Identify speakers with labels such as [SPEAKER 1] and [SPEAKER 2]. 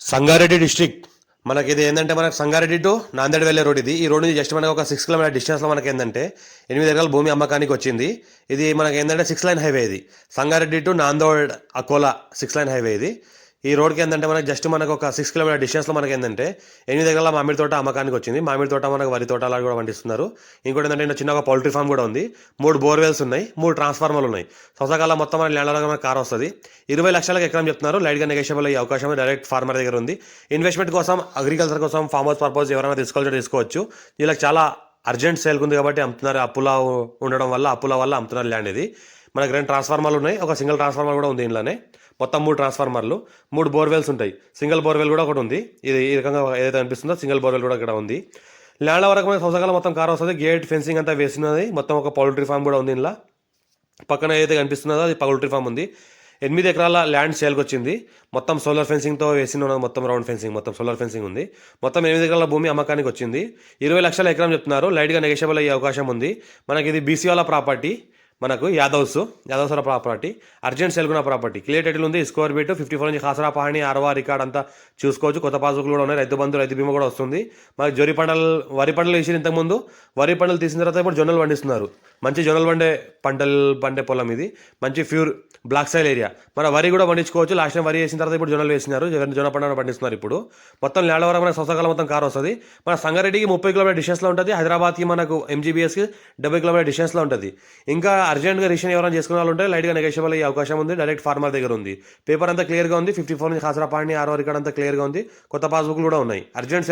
[SPEAKER 1] Sangareddy district. మనకి ఇది ఏంటంటే మనకు సంగారెడ్డి టు నాందేడ్ వెళ్ళే రోడ్ ఇది. ఈ రోడ్ నుంచి జస్ట్ మనకి ఒక సిక్స్ కిలోమీటర్ డిస్టెన్స్లో మనకి ఏంటంటే ఎనిమిది ఎకరాల భూమి అమ్మకానికి వచ్చింది. ఇది మనకి ఏంటంటే సిక్స్ లైన్ హైవే ఇది. Sangareddy to Nanded Akola six lane highway ఇది. ఈ రోడ్కి ఏంటంటే మనకి జస్ట్ మనకు ఒక సిక్స్ కిలోమీటర్ డిస్టెన్స్లో మనకి ఏంటంటే ఎనిమిది దగ్గర మామిడి తోట అమ్మకానికి వచ్చింది. మామిడి తోట మనకు వరి తోట అలా కూడా పండిస్తున్నారు. ఇంకోటి ఏంటంటే చిన్న ఒక పౌల్ట్రీ ఫామ్ కూడా ఉంది. మూడు బోర్వెల్స్ ఉన్నాయి. మూడు ట్రాన్స్ఫార్మర్లు ఉన్నాయి. సంవత్సరాల మొత్తం మన ల్యాండ్ మనకు కార్ వస్తుంది. ఇరవై లక్షలకు ఎకరం చెప్తున్నారు. లైట్గా నెగోషియబుల్ అయ్యే అవకాశం డైరెక్ట్ ఫార్మర్ దగ్గర ఉంది. ఇన్వెస్ట్మెంట్ కోసం అగ్రికల్చర్ కోసం ఫార్మ్ హౌస్ పర్పస్ ఎవరైనా తీసుకోవచ్చు తీసుకోవచ్చు. వీళ్ళకి చాలా అర్జెంట్ సేల్ ఉంది కాబట్టి అమ్ముతున్నారు. అప్పులా ఉండడం వల్ల అప్పుల వల్ల అమ్ముతున్నారు ల్యాండ్ ఇది. మనకి రెండు ట్రాన్స్ఫార్మర్లు ఉన్నాయి. ఒక సింగిల్ ట్రాన్స్ఫార్మర్ కూడా ఉంది ఇంట్లోనే మొత్తం మూడు ట్రాన్స్ఫార్మర్లు. మూడు బోర్వెల్స్ ఉంటాయి. సింగిల్ బోర్వెల్ కూడా ఒకటి ఉంది. ఇది ఈ రకంగా ఏదైతే అనిపిస్తుందో సింగిల్ బోర్వెల్ కూడా ఇక్కడ ఉంది. ల్యాండ్ వరకు మనకి సంవత్సరాల మొత్తం కార్ వస్తుంది. గేట్ ఫెన్సింగ్ అంతా వేసినది. మొత్తం ఒక పౌల్ట్రీ ఫామ్ కూడా ఉంది ఇంట్లో పక్కన ఏదైతే కనిపిస్తున్నదో అది పౌల్ట్రీ ఫామ్ ఉంది. ఎనిమిది ఎకరాల ల్యాండ్ సేల్కి వచ్చింది. మొత్తం సోలార్ ఫెన్సింగ్తో వేసిన మొత్తం రౌండ్ ఫెన్సింగ్ మొత్తం సోలార్ ఫెన్సింగ్ ఉంది. మొత్తం ఎనిమిది ఎకరాల భూమి అమ్మకానికి వచ్చింది. ఇరవై లక్షల ఎకరం చెప్తున్నారు. లైట్గా నెగోషియబుల్ అయ్యే అవకాశం ఉంది. మనకి ఇది బీసీ వాళ్ళ ప్రాపర్టీ మనకు యాదవ్స్. యాదవ్స్ ప్రాపర్టీ. అర్జెంట్ సెల్గున ప్రాపర్టీ. క్లియర్ టైటిల్ ఉంది. స్కోర్ బీట్ ఫిఫ్టీ ఫోర్ నుంచి హాసరా పహాణి అరవా రికార్డ్ అంతా చూసుకోవచ్చు. కొత్త పాస్బుక్లు కూడా ఉన్నాయి. రైతు బంధు రైతు బీమా కూడా వస్తుంది. మరి జొరి పంటలు వరి పంటలు వేసిన ఇంతకుముందు వరి పంటలు తీసిన తర్వాత ఇప్పుడు జొన్నలు పండిస్తున్నారు. మంచి జొన్నలు పండే పంటలు పండే పొలం ఇది. మంచి ప్యూర్ బ్లాక్ సైల్ ఏరియా మన వరి కూడా పండించుకోవచ్చు. లాస్ట్ టైం వరి వేసిన తర్వాత ఇప్పుడు జొన్నలు వేసినారు. జొన్న జొన్న పండిస్తున్నారు ఇప్పుడు. మొత్తం ల్యాండ్ వరకు మనకు మొత్తం కార్ వస్తుంది. మన సంగారెడ్డికి ముప్పై కిలోమీటర్ డిస్టెన్స్లో ఉంటుంది. హైదరాబాద్కి మనకు ఎంజీబీఎస్కి డెబ్బై కిలోమీటర్ డిస్టెన్స్లో ఉంటుంది. ఇంకా అర్జెంట్గా రిషన్ ఎవరైనా చేసుకునే వాళ్ళు ఉంటే లైట్గా నెగోషియబుల్ అయ్యే అవకాశం ఉంది. డైరెక్ట్ ఫార్మర్ దగ్గర ఉంది. పేపర్ అంతా క్లియర్గా ఉంది. ఫిఫ్టీ ఫోర్ నుంచి హాసరా పాండి ఆరో రికార్డ్ అంతా క్లియర్గా ఉంది. కొత్త పాస్బుక్లు కూడా ఉన్నాయి. అర్జెంట్